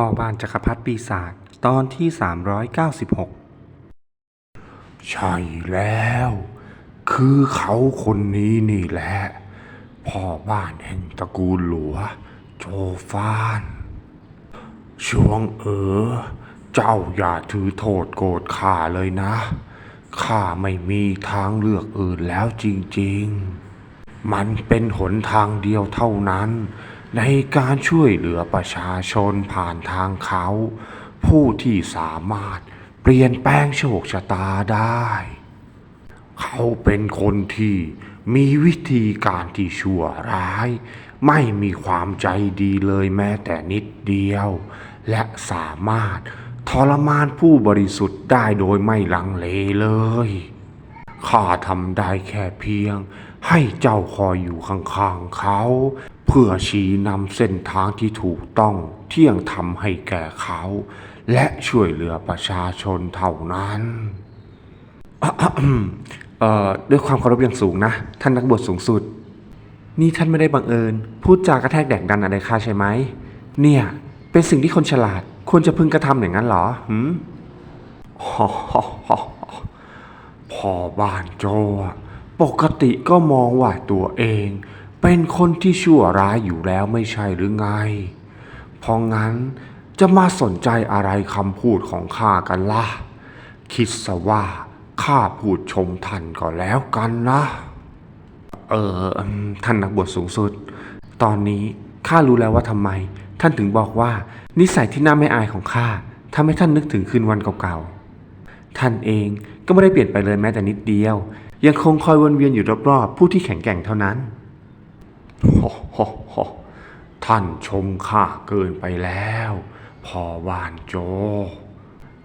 พ่อบ้านจักรพรรดิปีศาจตอนที่ 396 ใช่แล้ว คือเขาคนนี้นี่แหละ พ่อบ้านแห่งตระกูลหลัว โจฟานช่วงเออ เจ้าอย่าถือโทษโกรธข้าเลยนะ ข้าไม่มีทางเลือกอื่นแล้วจริงๆ มันเป็นหนทางเดียวเท่านั้น ในการช่วยเหลือประชาชนผ่านทางเขา ผู้ที่สามารถเปลี่ยนแปลงโชคชะตาได้ เขาเป็นคนที่มีวิธีการที่ชั่วร้าย ไม่มีความใจดีเลยแม้แต่นิดเดียว และสามารถทรมานผู้บริสุทธิ์ได้โดยไม่ลังเลเลย ข้าทำได้แค่เพียง ให้เจ้าคอยอยู่ข้างๆเขา เพื่อชี้นำเส้นทางที่ถูกต้องเที่ยงทำให้แก่เขา และช่วยเหลือประชาชนเท่านั้นด้วยความเคารพอย่างสูงนะ ท่านนักบวชสูงสุด นี่ท่านไม่ได้บังเอิญ พูดจากระแทกแดกดันอะไรข้าใช่ไหม เนี่ย เป็นสิ่งที่คนฉลาด ควรจะพึงกระทำอย่างนั้นหรอหืม พ่อบ้านโจอปกติก็มองว่าตัวเอง เป็นคนที่ชั่วร้ายอยู่แล้วไม่ใช่หรือไง เพราะงั้นจะมาสนใจอะไรคำพูดของข้ากันล่ะ คิดซะว่าข้าพูดชมท่านก็แล้วกันนะ เออท่านนักบวชสูงสุด ตอนนี้ข้ารู้แล้วว่าทำไม ท่านถึงบอกว่า นิสัยที่น่าไม่อายของข้าทำให้ท่านนึกถึงคืนวันเก่าๆ ท่านเองก็ไม่ได้เปลี่ยนไปเลยแม้แต่นิดเดียว ยังคงคอยวนเวียนอยู่รอบๆผู้ที่แข็งแกร่งเท่านั้นโฮโฮโฮท่านชมข้าเกินไปแล้วพ่อวานโจ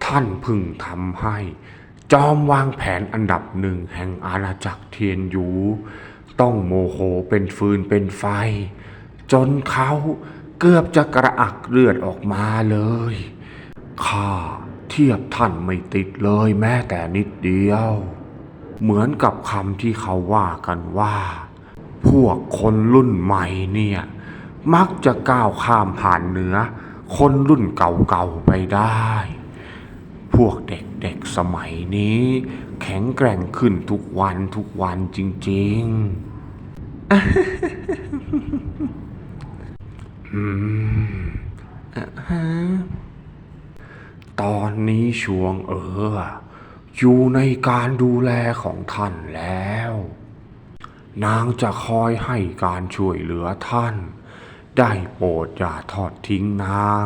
ท่านพึงทำให้ จอมวางแผนอันดับหนึ่งแห่งอาณาจักรเทียนหยู ต้องโมโหเป็นฟืนเป็นไฟ จนเขาเกือบจะกระอักเลือดออกมาเลย ข้า เทียบท่านไม่ติดเลยแม้แต่นิดเดียว เหมือนกับคำที่เขาว่ากันว่า พวกคนรุ่นใหม่เนี่ย มักจะก้าวข้ามผ่านเหนือ คนรุ่นเก่าๆไปได้ พวกเด็กๆสมัยนี้ แข็งแกร่งขึ้นทุกวันทุกวันจริงๆ อืม ตอนนี้ช่วงเออ อยู่ในการดูแลของท่านแล้ว นางจะคอยให้การช่วยเหลือท่าน ได้โปรดอย่าทอดทิ้งนาง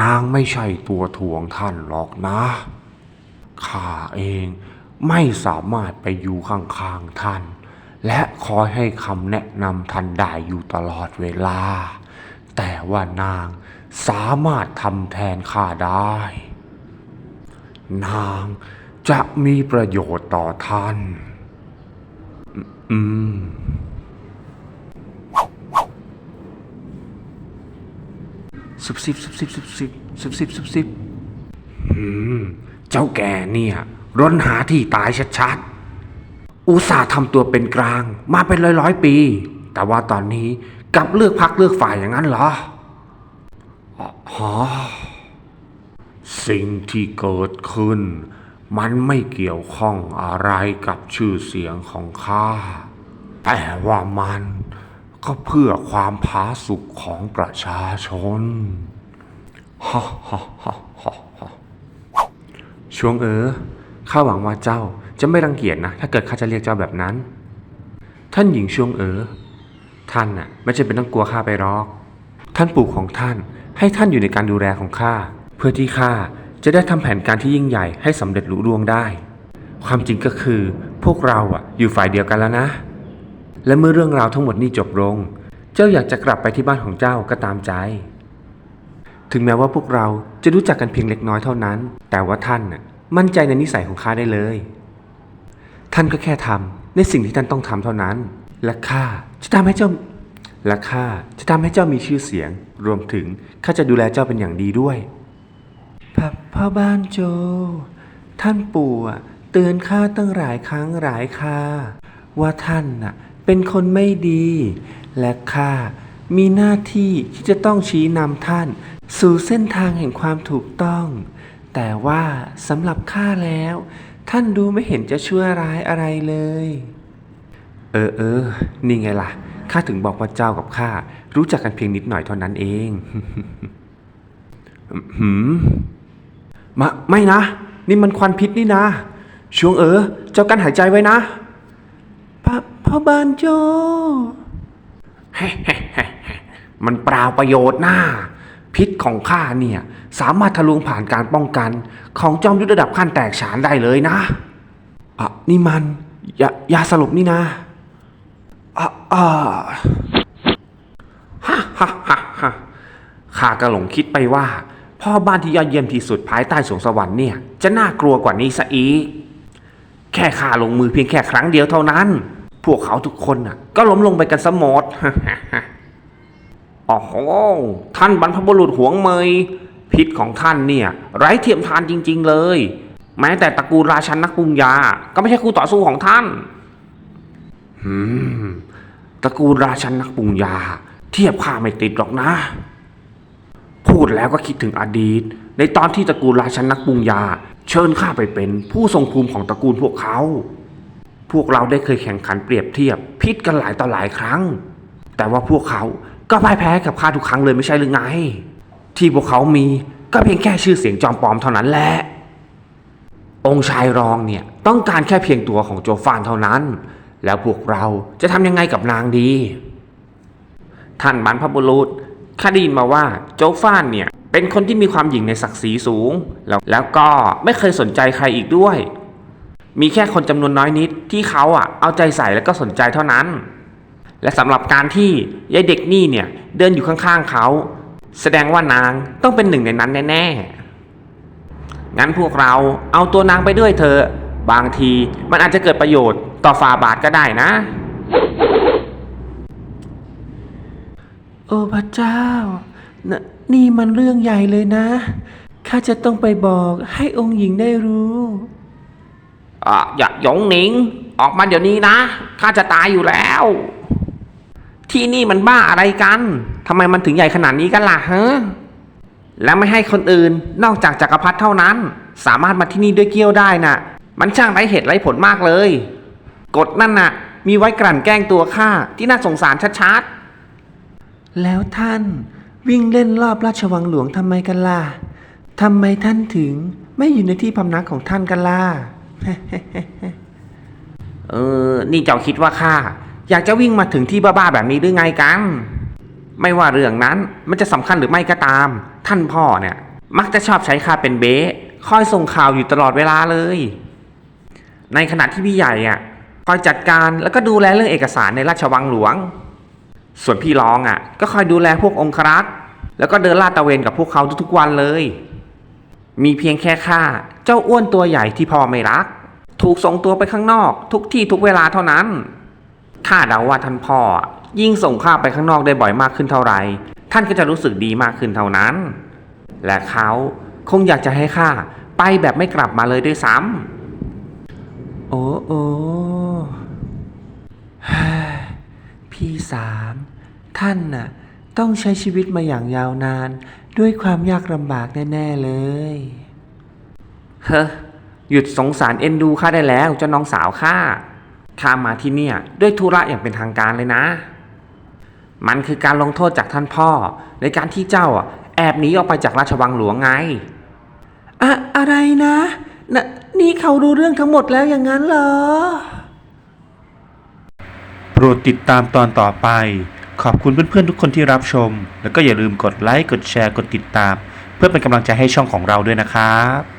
นางไม่ใช่ตัวถ่วงท่านหรอกนะข้าเองไม่สามารถไปอยู่ข้างๆท่าน และคอยให้คำแนะนำท่านได้อยู่ตลอดเวลา แต่ว่านางสามารถทำแทนข้าได้ นางจะมีประโยชน์ต่อท่าน อืมสุบสิบสุบสิบสุบสิบสุบสิบสุบสิบอืมเจ้าแก่เนี่ยร้นหาที่ตายชัดๆ อุตส่าห์ทำตัวเป็นกลาง มาเป็นร้อยร้อยๆปี แต่ว่าตอนนี้ กลับเลือกพักเลือกฝ่ายอย่างนั้นเหรออ๋อสิ่งที่เกิดขึ้น มันไม่เกี่ยวข้องอะไรกับชื่อเสียงของข้า แต่ว่ามันก็เพื่อความผาสุกของประชาชนฮ่าฮ่าฮ่าฮ่าฮ่าช่วงเออข้าหวังว่าเจ้าจะไม่รังเกียจนะ ถ้าเกิดข้าจะเรียกเจ้าแบบนั้น ท่านหญิงช่วงเออ ท่านน่ะไม่จำเป็นต้องกลัวข้าไปหรอก ท่านปู่ของท่านให้ท่านอยู่ในการดูแลของข้าเพื่อที่ข้าจะได้ทำแผนการที่ยิ่งใหญ่ให้สำเร็จลุล่วงได้ ความจริงก็คือพวกเราอะอยู่ฝ่ายเดียวกันแล้วนะ และเมื่อเรื่องราวทั้งหมดนี้จบลง เจ้าอยากจะกลับไปที่บ้านของเจ้าก็ตามใจ ถึงแม้ว่าพวกเราจะรู้จักกันเพียงเล็กน้อยเท่านั้น แต่ว่าท่านน่ะมั่นใจในนิสัยของข้าได้เลย ท่านก็แค่ทำในสิ่งที่ท่านต้องทำเท่านั้น และข้าจะทำให้เจ้าและข้าจะทำให้เจ้ามีชื่อเสียง รวมถึงข้าจะดูแลเจ้าเป็นอย่างดีด้วยพ่อพ่อบ้านโจ ท่านปู่เตือนข้าตั้งหลายครั้งหลายคราว่าท่านน่ะเป็นคนไม่ดี และข้ามีหน้าที่ที่จะต้องชี้นำท่าน สู่เส้นทางแห่งความถูกต้อง แต่ว่าสำหรับข้าแล้ว ท่านดูไม่เห็นจะชั่วร้ายอะไรเลย เออเออ นี่ไงล่ะ ข้าถึงบอกว่าเจ้ากับข้ารู้จักกันเพียงนิดหน่อยเท่านั้นเองหืมมาไม่นะ นี่มันควันพิษนี่นะ ช่วงเออ เจ้ากันหายใจไว้นะพระพ่อบานโจมันเปล่าประโยชน์นะพิษของข้าเนี่ย สามารถทะลวงผ่านการป้องกัน ของจอมยุทธระดับขั้นแตกฉานได้เลยนะอะนี่มันยายาสลบนี่นะ อะอ่าฮ่าฮ่าฮ่าฮ่าข้าก็หลงคิดไปว่าพ่อบ้านที่ยอดเยี่ยมที่สุดภายใต้สวงสวรรค์เนี่ย จะน่ากลัวกว่านี้ซะอีก แค่ข้าลงมือเพียงแค่ครั้งเดียวเท่านั้น พวกเขาทุกคนน่ะ ก็ล้มลงไปกันสมดโอ้โหท่านบรรพบุรุษหวงเมย พิษของท่านเนี่ย ไร้เทียมทานจริง ๆ เลย แม้แต่ตระกูลราชันนักปรุงยา ก็ไม่ใช่คู่ต่อสู้ของท่าน ตระกูลราชันนักปรุงยา เทียบข้าไม่ติดหรอกนะ พูดแล้วก็คิดถึงอดีต ในตอนที่ตระกูลราชันนักปรุงยา เชิญข้าไปเป็นผู้ทรงภูมิของตระกูลพวกเขา พวกเราได้เคยแข่งขันเปรียบเทียบพิษกันหลายต่อหลายครั้ง แต่ว่าพวกเขาก็พ่ายแพ้กับข้าทุกครั้งเลยไม่ใช่หรือไง ที่พวกเขามีก็เพียงแค่ชื่อเสียงจอมปลอมเท่านั้นแหละองค์ชายรองเนี่ยต้องการแค่เพียงตัวของโจฟานเท่านั้น แล้วพวกเราจะทำยังไงกับนางดี ท่านบรรพบุรุษข้าได้ยินมาว่าโจฟานเนี่ย เป็นคนที่มีความหยิ่งในศักดิ์ศรีสูง แล้วแล้วก็ไม่เคยสนใจใครอีกด้วย มีแค่คนจำนวนน้อยนิดที่เขาอะเอาใจใส่แล้วก็สนใจเท่านั้น และสำหรับการที่ยายเด็กนี่เนี่ยเดินอยู่ข้างๆเขา แสดงว่านางต้องเป็นหนึ่งในนั้นแน่ๆงั้นพวกเราเอาตัวนางไปด้วยเถอะบางทีมันอาจจะเกิดประโยชน์ ต่อฟาบาทก็ได้นะ โอ้พระเจ้านนี่มันเรื่องใหญ่เลยนะ ข้าจะต้องไปบอกให้องค์หญิงได้รู้อะอย่าหยงหนิง ออกมาเดี๋ยวนี้นะ ข้าจะตายอยู่แล้ว ที่นี่มันบ้าอะไรกันทำไมมันถึงใหญ่ขนาดนี้กันล่ะฮะและไม่ให้คนอื่นนอกจากจักรพรรดิเท่านั้น สามารถมาที่นี่ด้วยเกี้ยวได้น่ะ มันช่างไร้เหตุไร้ผลมากเลย กฎนั่นน่ะ มีไว้กลั่นแกล้งตัวข้าที่น่าสงสารชัดๆ แล้วท่านวิ่งเล่นรอบราชวังหลวงทำไมกันล่ะทำไมท่านถึงไม่อยู่ในที่พำนักของท่านกันล่ะ เออ นี่เจ้าคิดว่าข้าอยากจะวิ่งมาถึงที่บ้าๆแบบนี้หรือไงกัน ไม่ว่าเรื่องนั้นมันจะสำคัญหรือไม่ก็ตาม ท่านพ่อเนี่ย มักจะชอบใช้ข้าเป็นเบ๊ะคอยส่งข่าวอยู่ตลอดเวลาเลย ในขณะที่พี่ใหญ่อะ คอยจัดการแล้วก็ดูแลเรื่องเอกสารในราชวังหลวง ส่วนพี่รองอะ ก็คอยดูแลพวกองครักษ์แล้วก็เดินลาดตะเวนกับพวกเขาทุกๆวันเลย มีเพียงแค่ข้าเจ้าอ้วนตัวใหญ่ที่พ่อไม่รัก ถูกส่งตัวไปข้างนอก ทุกที่ทุกเวลาเท่านั้นข้าเดาว่าท่านพ่อ ยิ่งส่งข้าไปข้างนอกได้บ่อยมากขึ้นเท่าไหร่ท่านก็จะรู้สึกดีมากขึ้นเท่านั้น และเขาคงอยากจะให้ข้าไปแบบไม่กลับมาเลยด้วยซ้ำ โอ้โอ้เฮ้ยพี่สามท่านน่ะ ต้องใช้ชีวิตมาอย่างยาวนาน ด้วยความยากลำบากแน่ ๆ เลย เฮ้อหยุดสงสารเอ็นดูข้าได้แล้วเจ้าน้องสาวข้าข้ามาที่เนี่ยด้วยธุระอย่างเป็นทางการเลยนะ มันคือการลงโทษจากท่านพ่อ ในการที่เจ้าอะแอบหนีออกไปจากราชวังหลวงไง อะอะไรนะ นนี่เขารู้เรื่องทั้งหมดแล้วอย่างนั้นเหรอ โปรดติดตามตอนต่อไป ขอบคุณเพื่อนๆ ทุกคนที่รับชม แล้วก็อย่าลืมกดไลค์ กดแชร์ กดติดตาม เพื่อเป็นกำลังใจให้ช่องของเราด้วยนะครับ